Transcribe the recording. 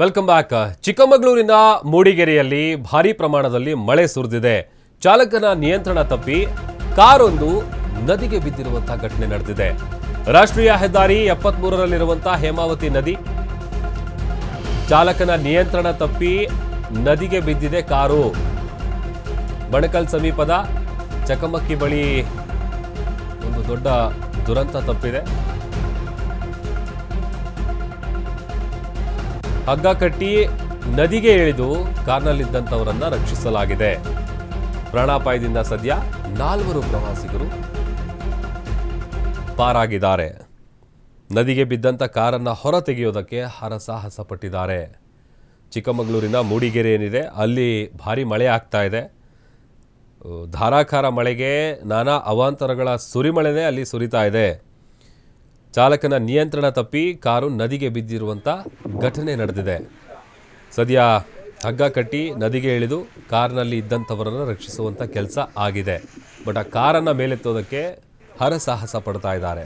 Welcome back. ಚಿಕ್ಕಮಗಳೂರಿನ ಮೂಡಿಗೆರೆಯಲ್ಲಿ ಭಾರಿ ಪ್ರಮಾಣದಲ್ಲಿ ಮಳೆ ಸುರಿದಿದೆ. ಚಾಲಕನ ನಿಯಂತ್ರಣ ತಪ್ಪಿ ಕಾರೊಂದು ನದಿಗೆ ಬಿದ್ದಿರುವಂತಹ ಘಟನೆ ನಡೆದಿದೆ. ರಾಷ್ಟ್ರೀಯ ಹೆದ್ದಾರಿ ಎಪ್ಪತ್ಮೂರರಲ್ಲಿರುವಂತಹ ಹೇಮಾವತಿ ನದಿ ಚಾಲಕನ ನಿಯಂತ್ರಣ ತಪ್ಪಿ ನದಿಗೆ ಬಿದ್ದಿದೆ ಕಾರು. ಬಣಕಲ್ ಸಮೀಪದ ಚಕಮಕ್ಕಿ ಬಳಿ ಒಂದು ದೊಡ್ಡ ದುರಂತ ತಪ್ಪಿದೆ. ಹಗ್ಗ ಕಟ್ಟಿ ನದಿಗೆ ಇಳಿದು ಕಾರ್ನಲ್ಲಿದ್ದಂಥವರನ್ನ ರಕ್ಷಿಸಲಾಗಿದೆ. ಪ್ರಾಣಾಪಾಯದಿಂದ ಸದ್ಯ ನಾಲ್ವರು ಪ್ರವಾಸಿಗರು ಪಾರಾಗಿದ್ದಾರೆ. ನದಿಗೆ ಬಿದ್ದಂಥ ಕಾರನ್ನ ಹೊರ ತೆಗೆಯೋದಕ್ಕೆ ಹರಸಾಹಸ ಪಟ್ಟಿದ್ದಾರೆ ಚಿಕ್ಕಮಗಳೂರಿನ ಮೂಡಿಗೆರೆ ಏನಿದೆ, ಅಲ್ಲಿ ಭಾರಿ ಮಳೆ ಆಗ್ತಾ ಇದೆ. ಧಾರಾಕಾರ ಮಳೆಗೆ ನಾನಾ ಅವಾಂತರಗಳ ಸುರಿಮಳೆನೇ ಅಲ್ಲಿ ಸುರಿತಾ ಇದೆ. ಚಾಲಕನ ನಿಯಂತ್ರಣ ತಪ್ಪಿ ಕಾರು ನದಿಗೆ ಬಿದ್ದಿರುವಂಥ ಘಟನೆ ನಡೆದಿದೆ. ಸದ್ಯ ಹಗ್ಗ ಕಟ್ಟಿ ನದಿಗೆ ಇಳಿದು ಕಾರ್ನಲ್ಲಿ ಇದ್ದಂಥವರನ್ನು ರಕ್ಷಿಸುವಂಥ ಕೆಲಸ ಆಗಿದೆ. ಬಟ್ ಆ ಕಾರನ್ನು ಮೇಲೆತ್ತೋದಕ್ಕೆ ಹರಸಾಹಸ ಪಡ್ತಾ ಇದ್ದಾರೆ.